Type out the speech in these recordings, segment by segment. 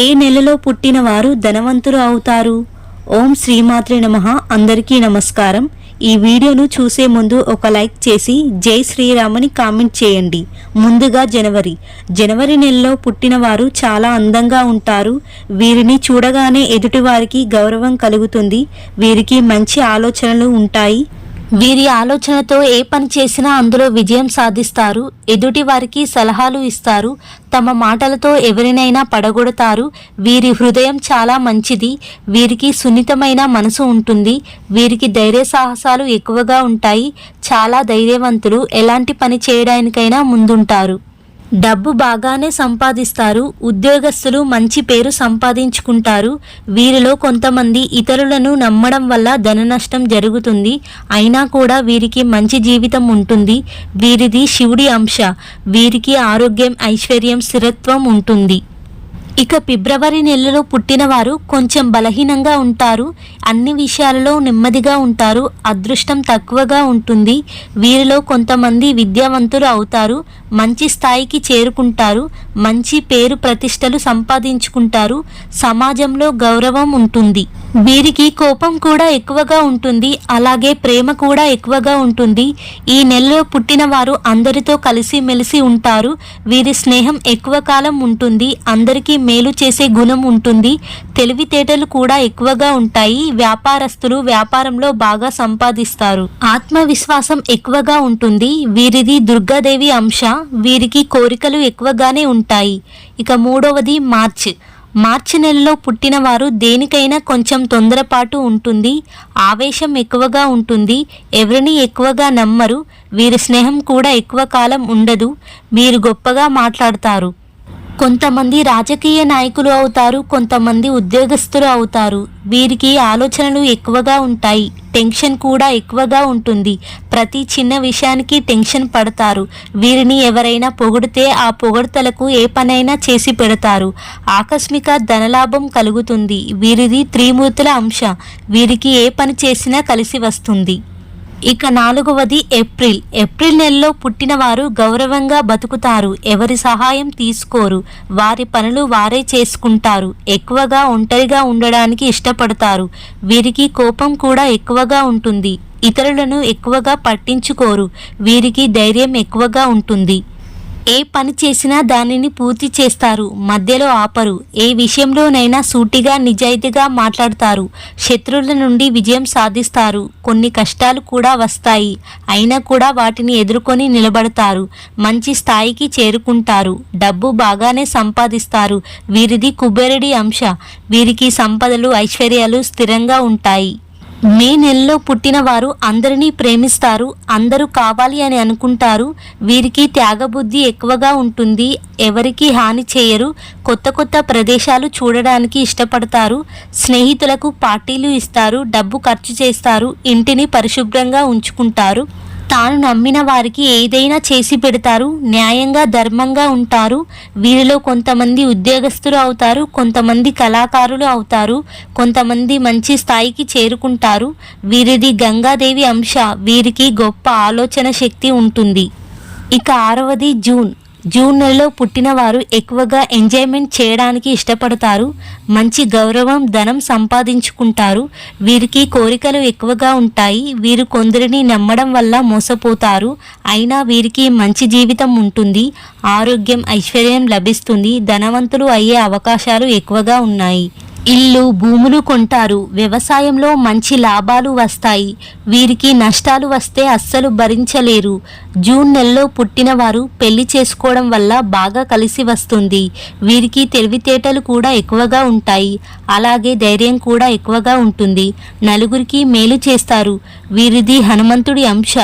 ఏ నెలలో పుట్టిన వారు ధనవంతులు అవుతారు? ఓం శ్రీమాత్రే నమః. అందరికీ నమస్కారం. ఈ వీడియోను చూసే ముందు ఒక లైక్ చేసి జై శ్రీరామని కామెంట్ చేయండి. ముందుగా జనవరి. జనవరి నెలలో పుట్టిన వారు చాలా అందంగా ఉంటారు. వీరిని చూడగానే ఎదుటివారికి గౌరవం కలుగుతుంది. వీరికి మంచి ఆలోచనలు ఉంటాయి. వీరి ఆలోచనతో ఏ పని చేసినా అందులో విజయం సాధిస్తారు. ఎదుటి వారికి సలహాలు ఇస్తారు. తమ మాటలతో ఎవరినైనా పడగొడతారు. వీరి హృదయం చాలా మంచిది. వీరికి సున్నితమైన మనసు ఉంటుంది. వీరికి ధైర్య సాహసాలు ఎక్కువగా ఉంటాయి. చాలా ధైర్యవంతులు ఎలాంటి పని చేయడానికైనా ముందుంటారు. డబ్బు బాగానే సంపాదిస్తారు ఉద్యోగస్తులు మంచి పేరు సంపాదించుకుంటారు వీరిలో కొంతమంది ఇతరులను నమ్మడం వల్ల ధన నష్టం జరుగుతుంది అయినా కూడా వీరికి మంచి జీవితం ఉంటుంది వీరిది శివుడి అంశ వీరికి ఆరోగ్యం ఐశ్వర్యం స్థిరత్వం ఉంటుంది. ఇక ఫిబ్రవరి నెలలో పుట్టినవారు కొంచెం బలహీనంగా ఉంటారు అన్ని విషయాలలో నెమ్మదిగా ఉంటారు అదృష్టం తక్కువగా ఉంటుంది వీరిలో కొంతమంది విద్యావంతులు అవుతారు మంచి స్థాయికి చేరుకుంటారు మంచి పేరు ప్రతిష్టలు సంపాదించుకుంటారు సమాజంలో గౌరవం ఉంటుంది. వీరికి కోపం కూడా ఎక్కువగా ఉంటుంది అలాగే ప్రేమ కూడా ఎక్కువగా ఉంటుంది. ఈ నెలలో పుట్టిన వారు అందరితో కలిసి మెలిసి ఉంటారు వీరి స్నేహం ఎక్కువ కాలం ఉంటుంది అందరికీ మేలు చేసే గుణం ఉంటుంది తెలివితేటలు కూడా ఎక్కువగా ఉంటాయి వ్యాపారస్తులు వ్యాపారంలో బాగా సంపాదిస్తారు. ఆత్మవిశ్వాసం ఎక్కువగా ఉంటుంది వీరిది దుర్గాదేవి అంశ వీరికి కోరికలు ఎక్కువగానే ఉంటాయి. ఇక మూడవది మార్చ్. మార్చి నెలలో పుట్టిన వారు దేనికైనా కొంచెం తొందరపాటు ఉంటుంది. ఆవేశం ఎక్కువగా ఉంటుంది. ఎవరిని ఎక్కువగా నమ్మరు. వీరి స్నేహం కూడా ఎక్కువ కాలం ఉండదు. వీరు గొప్పగా మాట్లాడతారు. కొంతమంది రాజకీయ నాయకులు అవుతారు కొంతమంది ఉద్యోగస్తులు అవుతారు. వీరికి ఆలోచనలు ఎక్కువగా ఉంటాయి టెన్షన్ కూడా ఎక్కువగా ఉంటుంది. ప్రతి చిన్న విషయానికి టెన్షన్ పడతారు. వీరిని ఎవరైనా పొగిడితే ఆ పొగడతలకు ఏ పనైనా చేసి పెడతారు. ఆకస్మిక ధనలాభం కలుగుతుంది. వీరిది త్రిమూర్తుల అంశ. వీరికి ఏ పని చేసినా కలిసి వస్తుంది. ఇక నాలుగవది ఏప్రిల్. ఏప్రిల్ నెలలో పుట్టిన వారు గౌరవంగా బతుకుతారు. ఎవరి సహాయం తీసుకోరు. వారి పనులు వారే చేసుకుంటారు. ఎక్కువగా ఒంటరిగా ఉండడానికి ఇష్టపడతారు. వీరికి కోపం కూడా ఎక్కువగా ఉంటుంది. ఇతరులను ఎక్కువగా పట్టించుకోరు. వీరికి ధైర్యం ఎక్కువగా ఉంటుంది. ఏ పని చేసినా దానిని పూర్తి చేస్తారు. మధ్యలో ఆపరు. ఏ విషయంలోనైనా సూటిగా నిజాయితీగా మాట్లాడతారు. శత్రువుల నుండి విజయం సాధిస్తారు. కొన్ని కష్టాలు కూడా వస్తాయి. అయినా కూడా వాటిని ఎదుర్కొని నిలబడతారు. మంచి స్థాయికి చేరుకుంటారు. డబ్బు బాగానే సంపాదిస్తారు. వీరిది కుబేరుడి అంశ. వీరికి సంపదలు ఐశ్వర్యాలు స్థిరంగా ఉంటాయి. మే నెలలో పుట్టిన వారు అందరినీ ప్రేమిస్తారు అందరూ కావాలి అని అనుకుంటారు. వీరికి త్యాగబుద్ధి ఎక్కువగా ఉంటుంది. ఎవరికి హాని చేయరు. కొత్త కొత్త ప్రదేశాలు చూడడానికి ఇష్టపడతారు. స్నేహితులకు పార్టీలు ఇస్తారు డబ్బు ఖర్చు చేస్తారు ఇంటిని పరిశుభ్రంగా ఉంచుకుంటారు. తాను నమ్మిన వారికి ఏదైనా చేసి పెడతారు న్యాయంగా ధర్మంగా ఉంటారు. వీరిలో కొంతమంది ఉద్యోగస్తులు అవుతారు కొంతమంది కళాకారులు అవుతారు కొంతమంది మంచి స్థాయికి చేరుకుంటారు. వీరిది గంగాదేవి అంశ వీరికి గొప్ప ఆలోచన శక్తి ఉంటుంది. ఇక ఆరవది జూన్. జూన్ నెలలో పుట్టిన వారు ఎక్కువగా ఎంజాయ్మెంట్ చేయడానికి ఇష్టపడతారు మంచి గౌరవం ధనం సంపాదించుకుంటారు వీరికి కోరికలు ఎక్కువగా ఉంటాయి వీరు కొందరిని నమ్మడం వల్ల మోసపోతారు అయినా వీరికి మంచి జీవితం ఉంటుంది ఆరోగ్యం ఐశ్వర్యం లభిస్తుంది ధనవంతులు అయ్యే అవకాశాలు ఎక్కువగా ఉన్నాయి. ఇల్లు భూములు కొంటారు. వ్యవసాయంలో మంచి లాభాలు వస్తాయి. వీరికి నష్టాలు వస్తే అస్సలు భరించలేరు. జూన్ నెలలో పుట్టినవారు పెళ్ళి చేసుకోవడం వల్ల బాగా కలిసి వస్తుంది. వీరికి తెలివితేటలు కూడా ఎక్కువగా ఉంటాయి. అలాగే ధైర్యం కూడా ఎక్కువగా ఉంటుంది. నలుగురికి మేలు చేస్తారు. వీరిది హనుమంతుడి అంశ.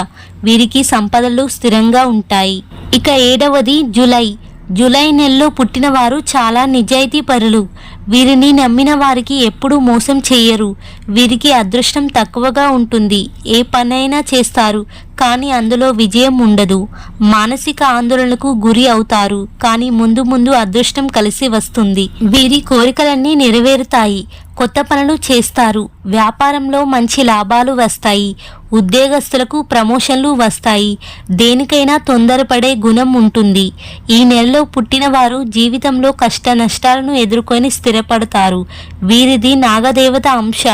వీరికి సంపదలు స్థిరంగా ఉంటాయి. ఇక ఏడవది జూలై. జూలై నెలలో పుట్టినవారు చాలా నిజాయితీ పరులు వీరిని నమ్మిన వారికి ఎప్పుడూ మోసం చేయరు వీరికి అదృష్టం తక్కువగా ఉంటుంది. ఏ పనైనా చేస్తారు కానీ అందులో విజయం ఉండదు. మానసిక ఆందోళనకు గురి అవుతారు కానీ ముందు ముందు అదృష్టం కలిసి వస్తుంది. వీరి కోరికలన్నీ నెరవేరుతాయి. కొత్త పనులు చేస్తారు. వ్యాపారంలో మంచి లాభాలు వస్తాయి. ఉద్యోగస్తులకు ప్రమోషన్లు వస్తాయి. దేనికైనా తొందరపడే గుణం ఉంటుంది. ఈ నెలలో పుట్టిన వారు జీవితంలో కష్ట నష్టాలను ఎదుర్కొని స్థిరపడతారు. వీరిది నాగదేవత అంశ.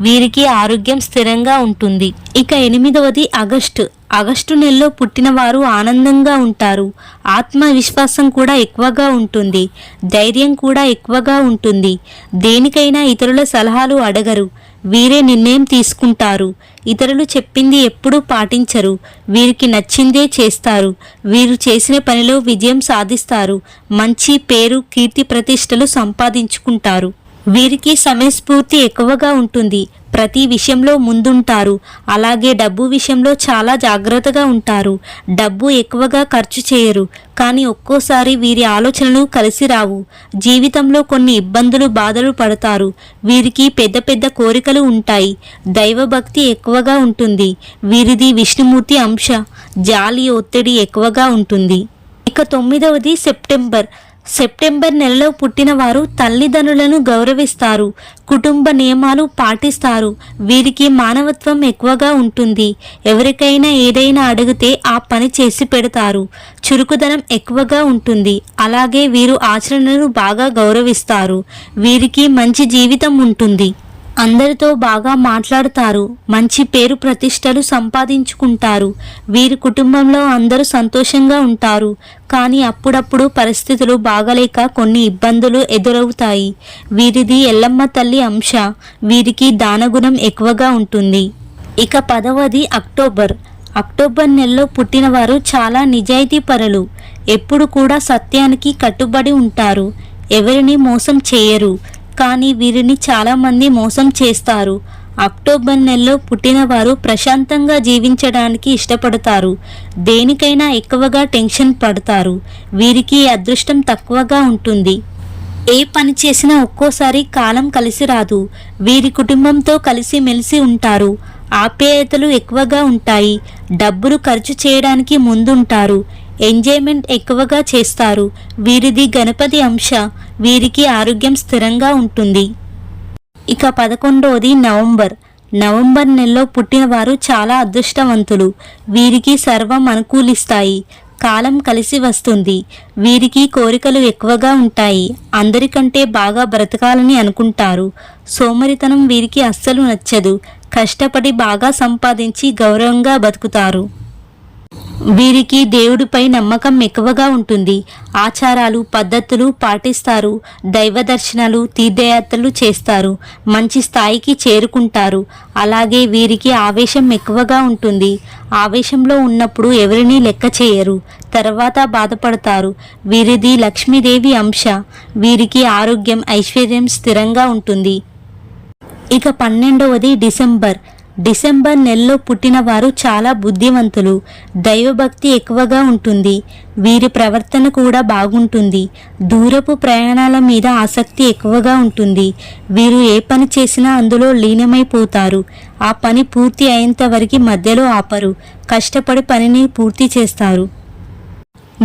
వీరికి ఆరోగ్యం స్థిరంగా ఉంటుంది. ఇక ఎనిమిదవది ఆగస్టు. ఆగస్టు నెలలో పుట్టిన వారు ఆనందంగా ఉంటారు. ఆత్మవిశ్వాసం కూడా ఎక్కువగా ఉంటుంది. ధైర్యం కూడా ఎక్కువగా ఉంటుంది. దేనికైనా ఇతరుల సలహాలు అడగరు. వీరే నిర్ణయం తీసుకుంటారు. ఇతరులు చెప్పింది ఎప్పుడూ పాటించరు. వీరికి నచ్చిందే చేస్తారు. వీరు చేసిన పనిలో విజయం సాధిస్తారు. మంచి పేరు కీర్తి ప్రతిష్టలు సంపాదించుకుంటారు. వీరికి సమయస్ఫూర్తి ఎక్కువగా ఉంటుంది. ప్రతి విషయంలో ముందుంటారు. అలాగే డబ్బు విషయంలో చాలా జాగ్రత్తగా ఉంటారు. డబ్బు ఎక్కువగా ఖర్చు చేయరు. కానీ ఒక్కోసారి వీరి ఆలోచనలు కలిసి రావు. జీవితంలో కొన్ని ఇబ్బందులు బాధలు పడతారు. వీరికి పెద్ద పెద్ద కోరికలు ఉంటాయి. దైవభక్తి ఎక్కువగా ఉంటుంది. వీరిది విష్ణుమూర్తి అంశ. జాలి ఒత్తిడి ఎక్కువగా ఉంటుంది. ఇక తొమ్మిదవది సెప్టెంబర్. సెప్టెంబర్ నెలలో పుట్టినవారు తల్లిదండ్రులను గౌరవిస్తారు కుటుంబ నియమాలు పాటిస్తారు. వీరికి మానవత్వం ఎక్కువగా ఉంటుంది. ఎవరికైనా ఏదైనా అడిగితే ఆ పని చేసి పెడతారు. చురుకుదనం ఎక్కువగా ఉంటుంది. అలాగే వీరు ఆచరణను బాగా గౌరవిస్తారు. వీరికి మంచి జీవితం ఉంటుంది. అందరితో బాగా మాట్లాడతారు మంచి పేరు ప్రతిష్టలు సంపాదించుకుంటారు వీరి కుటుంబంలో అందరూ సంతోషంగా ఉంటారు కానీ అప్పుడప్పుడు పరిస్థితులు బాగలేక కొన్ని ఇబ్బందులు ఎదురవుతాయి. వీరిది ఎల్లమ్మ తల్లి అంశ వీరికి దానగుణం ఎక్కువగా ఉంటుంది. ఇక పదవది అక్టోబర్. అక్టోబర్ నెలలో పుట్టినవారు చాలా నిజాయితీ పరులు. ఎప్పుడు కూడా సత్యానికి కట్టుబడి ఉంటారు. ఎవరిని మోసం చేయరు. కానీ వీరిని చాలామంది మోసం చేస్తారు. అక్టోబర్ నెలలో పుట్టినవారు ప్రశాంతంగా జీవించడానికి ఇష్టపడతారు. దేనికైనా ఎక్కువగా టెన్షన్ పడతారు. వీరికి అదృష్టం తక్కువగా ఉంటుంది. ఏ పని చేసినా ఒక్కోసారి కాలం కలిసి రాదు. వీరి కుటుంబంతో కలిసి మెలిసి ఉంటారు. ఆప్యాయతలు ఎక్కువగా ఉంటాయి. డబ్బులు ఖర్చు చేయడానికి ముందుంటారు. ఎంజాయ్మెంట్ ఎక్కువగా చేస్తారు. వీరిది గణపతి అంశ. వీరికి ఆరోగ్యం స్థిరంగా ఉంటుంది. ఇక పదకొండవది నవంబర్. నవంబర్ నెలలో పుట్టినవారు చాలా అదృష్టవంతులు. వీరికి సర్వం అనుకూలిస్తాయి. కాలం కలిసి వస్తుంది. వీరికి కోరికలు ఎక్కువగా ఉంటాయి. అందరికంటే బాగా బ్రతకాలని అనుకుంటారు. సోమరితనం వీరికి అస్సలు నచ్చదు. కష్టపడి బాగా సంపాదించి గౌరవంగా బతుకుతారు. వీరికి దేవుడిపై నమ్మకం ఎక్కువగా ఉంటుంది. ఆచారాలు పద్ధతులు పాటిస్తారు. దైవ దర్శనాలు తీర్థయాత్రలు చేస్తారు. మంచి స్థాయికి చేరుకుంటారు. అలాగే వీరికి ఆవేశం ఎక్కువగా ఉంటుంది. ఆవేశంలో ఉన్నప్పుడు ఎవరినీ లెక్క చేయరు. తర్వాత బాధపడతారు. వీరిది లక్ష్మీదేవి అంశ. వీరికి ఆరోగ్యం ఐశ్వర్యం స్థిరంగా ఉంటుంది. ఇక పన్నెండవది డిసెంబర్. డిసెంబర్ నెలలో పుట్టిన వారు చాలా బుద్ధివంతులు దైవభక్తి ఎక్కువగా ఉంటుంది. వీరి ప్రవర్తన కూడా బాగుంటుంది. దూరపు ప్రయాణాల మీద ఆసక్తి ఎక్కువగా ఉంటుంది. వీరు ఏ పని చేసినా అందులో లీనమైపోతారు. ఆ పని పూర్తి అయ్యేంత వరకు మధ్యలో ఆపరు. కష్టపడి పనిని పూర్తి చేస్తారు.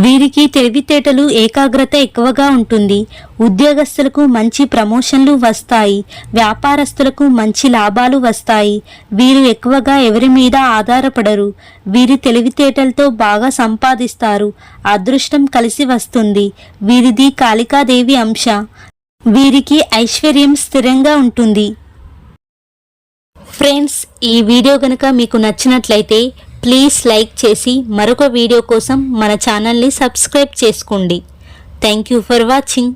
వీరికి తెలివితేటలు ఏకాగ్రత ఎక్కువగా ఉంటుంది. ఉద్యోగస్తులకు మంచి ప్రమోషన్లు వస్తాయి. వ్యాపారస్తులకు మంచి లాభాలు వస్తాయి. వీరు ఎక్కువగా ఎవరి మీద ఆధారపడరు. వీరి తెలివితేటలతో బాగా సంపాదిస్తారు. అదృష్టం కలిసి వస్తుంది. వీరిది కాళికాదేవి అంశ. వీరికి ఐశ్వర్యం స్థిరంగా ఉంటుంది. ఫ్రెండ్స్ ఈ వీడియో కనుక మీకు నచ్చినట్లయితే ప్లీజ్ లైక్ చేసి మరొక వీడియో కోసం మన ఛానల్ని సబ్స్క్రైబ్ చేసుకోండి. Thank you for watching